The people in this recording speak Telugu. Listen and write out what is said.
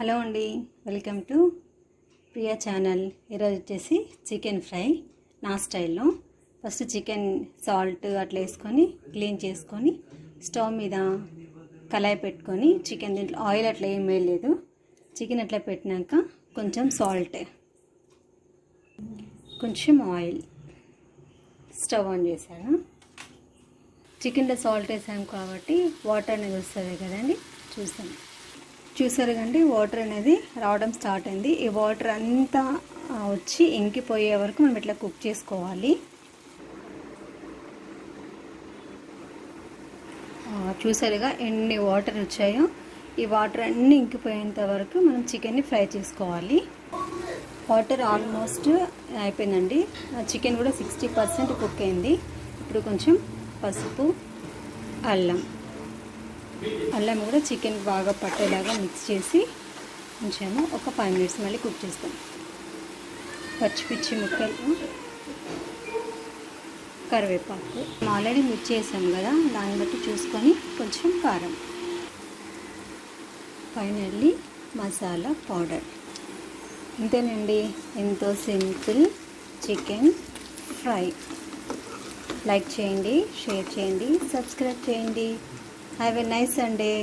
హలో అండి వెల్కమ్ టు ప్రియా ఛానల్. ఈరోజు వచ్చేసి చికెన్ ఫ్రై నా స్టైల్లో. ఫస్ట్ చికెన్ సాల్ట్ అట్లా వేసుకొని క్లీన్ చేసుకొని స్టవ్ మీద కళాయి పెట్టుకొని చికెన్ దీంట్లో ఆయిల్ అట్లా ఏం వేయలేదు. చికెన్ అట్లా పెట్టినాక కొంచెం సాల్ట్ కొంచెం ఆయిల్. స్టవ్ ఆన్ చేశాను. చికెన్లో సాల్ట్ వేసాం కాబట్టి వాటర్ అనేది వస్తుంది కదండి చూసాను చూసారు కండి వాటర్ అనేది రావడం స్టార్ట్ అయింది. ఈ వాటర్ అంతా వచ్చి ఇంకిపోయే వరకు మనం ఇట్లా కుక్ చేసుకోవాలి. చూసారుగా ఎన్ని వాటర్ వచ్చాయో? ఈ వాటర్ అన్నీ ఇంకిపోయేంత వరకు మనం చికెన్ని ఫ్రై చేసుకోవాలి. వాటర్ ఆల్మోస్ట్ అయిపోయిందండి. చికెన్ కూడా సిక్స్టీ పర్సెంట్ కుక్ అయింది. ఇప్పుడు కొంచెం పసుపు అల్లం. అల్లం కూడా చికెన్ బాగా పట్టేలాగా మిక్స్ చేసి ఉంచాము ఒక ఫైవ్ మినిట్స్ మళ్ళీ కుక్ చేస్తాం పచ్చిపిచ్చి ముక్కలు కరివేపాకు. ఆల్రెడీ మిక్స్ చేసాం కదా దాన్ని బట్టి చూసుకొని కొంచెం కారం. Finally masala powder. ఇంతేనండి ఎంతో సింపుల్ చికెన్ ఫ్రై. లైక్ చేయండి షేర్ చేయండి సబ్స్క్రైబ్ చేయండి. Have a nice Sunday